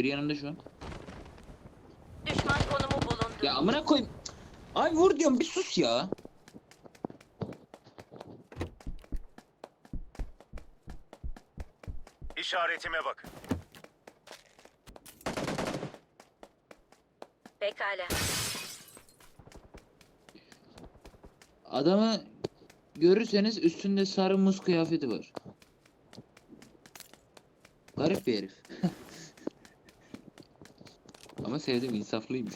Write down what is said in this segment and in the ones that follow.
Biri yanımda şu an. Düşman konumu bulundu. Ya amına koyayım. Ay vur diyorum bir sus ya. İşaretime bak. Pekala. Adamı görürseniz üstünde sarı muz kıyafeti var. Garip bir herif. Ama sevdim insaflıymış.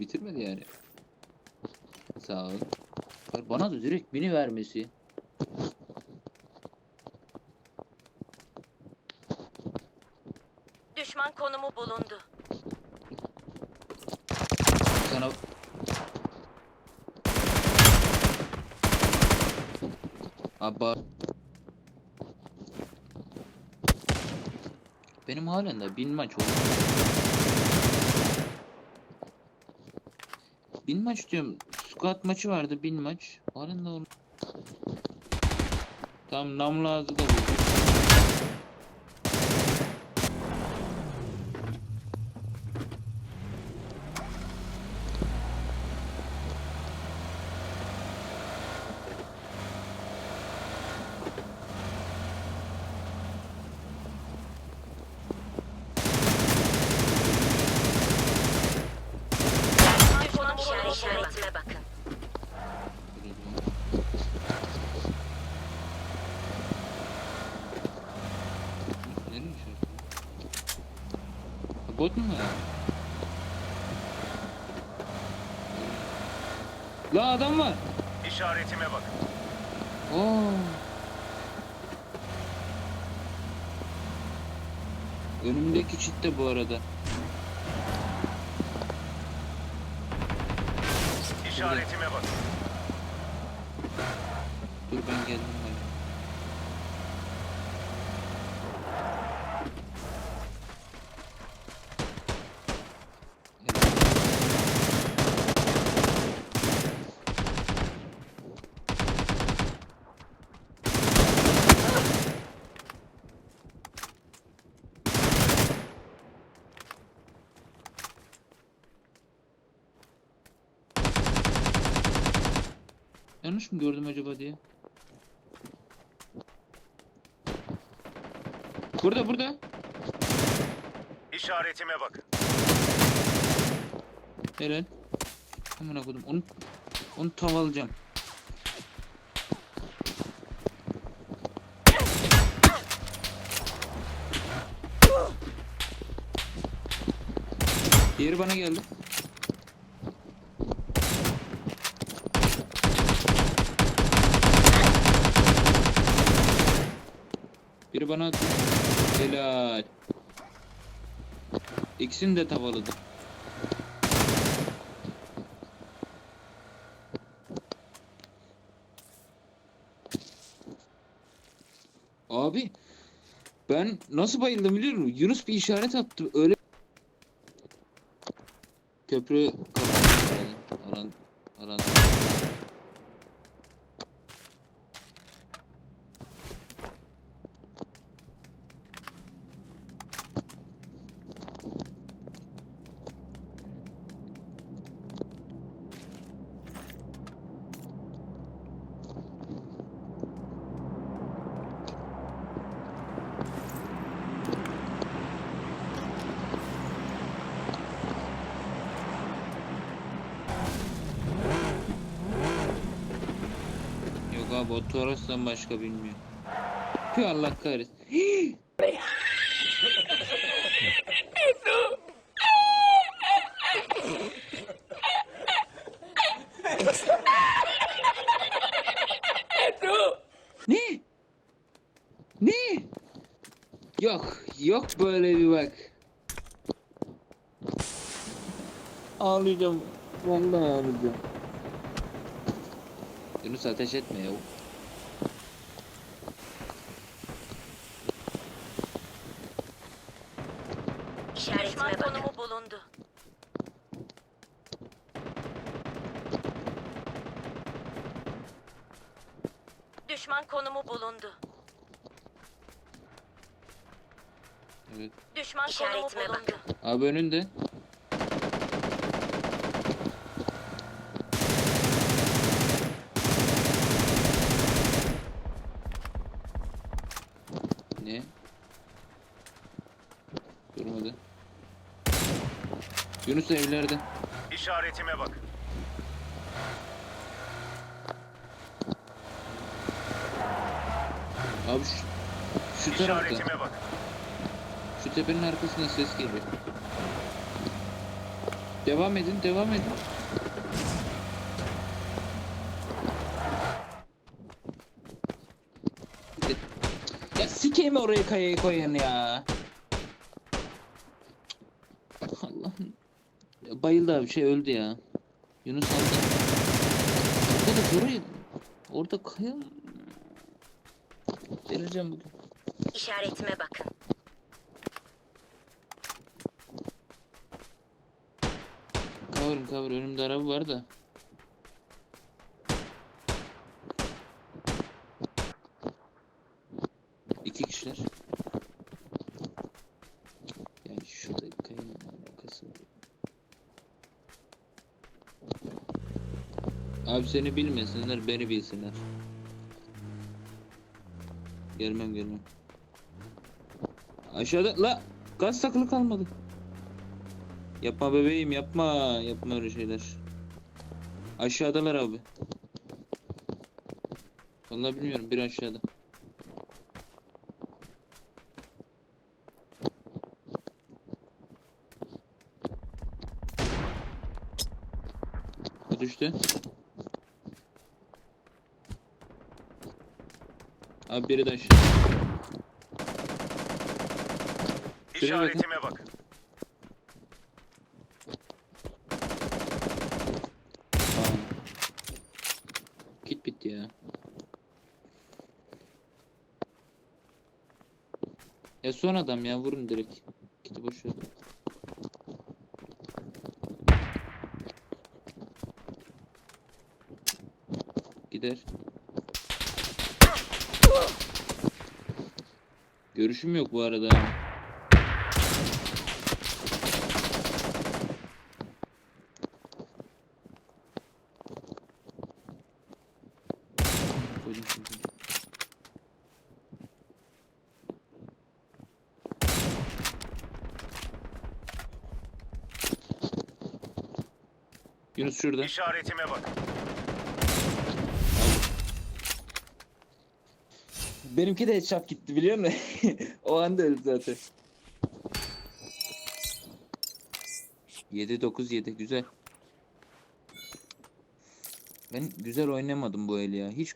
Bitirmedi yani. Sağ ol. Bana da direkt bini vermesi. Düşman konumu bulundu. Sana Abba Benim halen de bin maç oldu. Bin maç diyorum. Squad maçı vardı bin maç. Halen de onu. Tam namlu ağzı da vurdu. Düşman konumu bulundu. İşaretime bakın. Nereye işaret? Bot mu ya? La adam var. İşaretime bak. Oo. Önümdeki çit de bu arada. İşaretime bak. Dur ben geldim Yanlış mı gördüm acaba diye. Burada burada. İşaretime bak. Helal. Hemen okudum. Onu onu tavalayacağım. Diğeri bana geldi. Biri bana attı. Helal. İkisini de tavaladım. Abi ben nasıl bayıldım biliyor musun? Yunus bir işaret attı. Öyle köprü kapandı. Aran aran. Yok abi o Toros'tan başka bilmiyor. Tüh Allah kahretsin. ne? Ne? Yok, yok böyle bir bak. Ağlayacağım. Vallahi ağlayacağım. Yunus ateş etme ya. Düşman konumu bulundu. Düşman konumu bulundu. Evet. Düşman konumu bulundu. Abi önünde. Ne? Durmadı. Yunus da evlerde. İşaretime bakın. Abi şu, şu tarafta. İşaretime bakın. Şu tepenin arkasından ses geliyor. Devam edin, devam edin. Ya sikeyim oraya kayayı koyan ya. Allah'ım. Ya bayıldı abi şey öldü ya. Yunus aldı. Arkadaş orayı orada kaya Delireceğim bugün. İşaretime bakın. Kavurun kavur önümde araba var da. İki kişiler. Yani şurada kayın alakası var. Abi seni bilmesinler beni bilsinler. Gelmem gelmem. Aşağıda la gaz takılı kalmadı. Yapma bebeğim yapma. Yapma öyle şeyler. Aşağıdalar abi. Vallahi bilmiyorum bir aşağıda. Düştü. Abi biri de aşağı. Şuraya bakın. İşaretime bakın. Aa. Kit bitti ya. Ya son adam ya vurun direkt. Kiti boş ver. Gider. Görüşüm yok bu arada. Yunus şurada. İşaretime bakın. Benimki de headshot gitti biliyor musun? o anda öldü zaten. 7 9 7 güzel. Ben güzel oynamadım bu el ya. Hiç